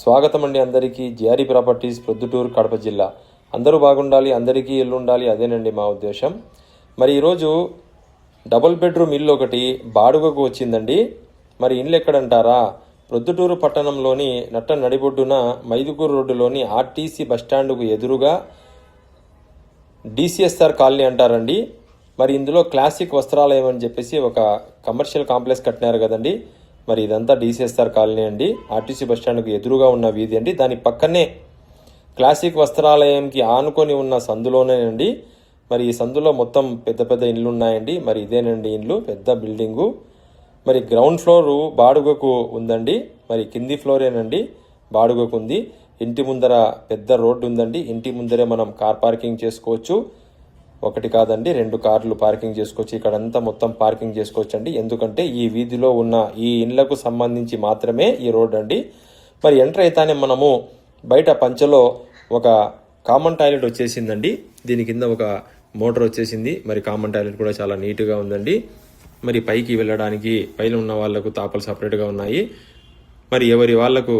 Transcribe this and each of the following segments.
స్వాగతం అండి అందరికీ. జిఆర్ఈ ప్రాపర్టీస్ ప్రొద్దుటూరు కడప జిల్లా. అందరూ బాగుండాలి అందరికీ ఇల్లు ఉండాలి అదేనండి మా ఉద్దేశం. మరి ఈరోజు డబుల్ బెడ్రూమ్ ఇల్లు ఒకటి బాడుగకు వచ్చిందండి. మరి ఇల్లు ఎక్కడంటారా? ప్రొద్దుటూరు పట్టణంలోని నట్ట నడిబొడ్డున మైదుకూరు రోడ్డులోని ఆర్టీసీ బస్టాండ్కు ఎదురుగా డిసిఎస్ఆర్ కాలనీ అంటారండి. మరి ఇందులో క్లాసిక్ వస్త్రాలయం అని చెప్పేసి ఒక కమర్షియల్ కాంప్లెక్స్ కట్టినారు కదండి. మరి ఇదంతా డిసిఎస్ఆర్ కాలనీ అండి. ఆర్టీసీ బస్ ఎదురుగా ఉన్న వీధి అండి. దాని పక్కనే క్లాసిక్ వస్త్రాలయంకి ఆనుకొని ఉన్న సందులోనేనండి మరి ఈ సందులో మొత్తం పెద్ద పెద్ద ఇండ్లు ఉన్నాయండి. మరి ఇదేనండి ఇండ్లు పెద్ద బిల్డింగు. మరి గ్రౌండ్ ఫ్లోరు బాడుగకు ఉందండి. మరి కింది ఫ్లోరేనండి బాడుగకు ఉంది. ఇంటి ముందర పెద్ద రోడ్డు ఉందండి. ఇంటి ముందరే మనం కార్ పార్కింగ్ చేసుకోవచ్చు. ఒకటి కాదండి రెండు కార్లు పార్కింగ్ చేసుకోవచ్చు. ఇక్కడంతా మొత్తం పార్కింగ్ చేసుకోవచ్చు అండి ఎందుకంటే ఈ వీధిలో ఉన్న ఈ ఇండ్లకు సంబంధించి మాత్రమే ఈ రోడ్ అండి. మరి ఎంటర్ అయితేనే మనము బయట పంచలో ఒక కామన్ టాయిలెట్ వచ్చేసిందండి. దీని కింద ఒక మోటార్ వచ్చేసింది. మరి కామన్ టాయిలెట్ కూడా చాలా నీట్గా ఉందండి. మరి పైకి వెళ్ళడానికి పైన ఉన్న వాళ్ళకు తాపలు సపరేట్గా ఉన్నాయి. మరి ఎవరి వాళ్ళకు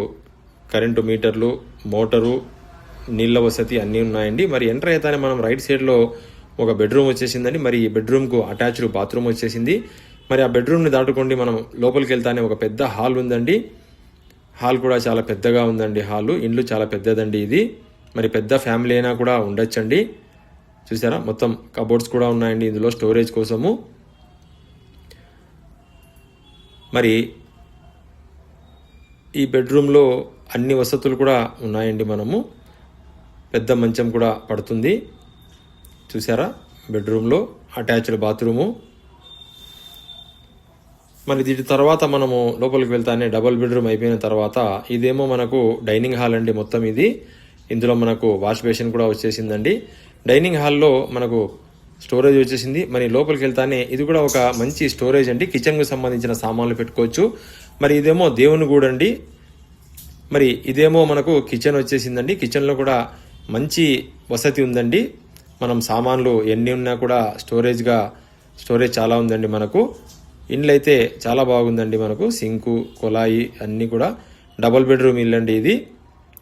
కరెంటు మీటర్లు మోటారు నీళ్ళ వసతి అన్నీ ఉన్నాయండి. మరి ఎంటర్ అయితేనే మనం రైట్ సైడ్లో ఒక బెడ్రూమ్ వచ్చేసిందండి మరి ఈ బెడ్రూమ్కు అటాచ్డ్ బాత్రూమ్ వచ్చేసింది. మరి ఆ బెడ్రూమ్ని దాటుకోండి మనం లోపలికి వెళ్తానే ఒక పెద్ద హాల్ ఉందండి. హాల్ కూడా చాలా పెద్దగా ఉందండి హాలు ఇండ్లు చాలా పెద్దదండి ఇది. మరి పెద్ద ఫ్యామిలీ అయినా కూడా ఉండొచ్చండి. చూసారా? మొత్తం కబోర్డ్స్ కూడా ఉన్నాయండి ఇందులో స్టోరేజ్ కోసము. మరి ఈ బెడ్రూమ్లో అన్ని వసతులు కూడా ఉన్నాయండి మనము. పెద్ద మంచం కూడా పడుతుంది. చూసారా బెడ్రూమ్లో అటాచ్డ్ బాత్రూము. మరి దీని తర్వాత మనము లోపలికి వెళ్తానే డబుల్ బెడ్రూమ్ అయిపోయిన తర్వాత ఇదేమో మనకు డైనింగ్ హాల్ అండి మొత్తం ఇది. ఇందులో మనకు వాష్ బేసిన్ కూడా వచ్చేసిందండి. డైనింగ్ హాల్లో మనకు స్టోరేజ్ వచ్చేసింది. మరి లోపలికి వెళ్తానే ఇది కూడా ఒక మంచి స్టోరేజ్ అండి. కిచెన్కు సంబంధించిన సామాన్లు పెట్టుకోవచ్చు. మరి ఇదేమో దేవుని గూడు అండి. మరి ఇదేమో మనకు కిచెన్ వచ్చేసిందండి. కిచెన్లో కూడా మంచి వసతి ఉందండి. మనం సామాన్లు ఎన్ని ఉన్నా కూడా స్టోరేజ్గా స్టోరేజ్ చాలా ఉందండి మనకు. ఇండ్లు అయితే చాలా బాగుందండి మనకు. సింకు కుళాయి అన్నీ కూడా. డబుల్ బెడ్రూమ్ ఇల్లు అండి ఇది.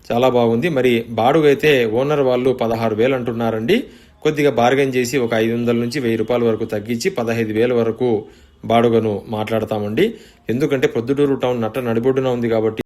చాలా బాగుంది. మరి బాడుగ అయితే ఓనర్ వాళ్ళు పదహారు వేలు అంటున్నారండి. కొద్దిగా బార్గెన్ చేసి ఒక ఐదు వందల నుంచి వెయ్యి రూపాయల వరకు తగ్గించి పదహైదు వేల వరకు బాడుగను మాట్లాడతామండి. ఎందుకంటే ప్రొద్దుటూరు టౌన్ నట్ట నడిబొడ్డున ఉంది కాబట్టి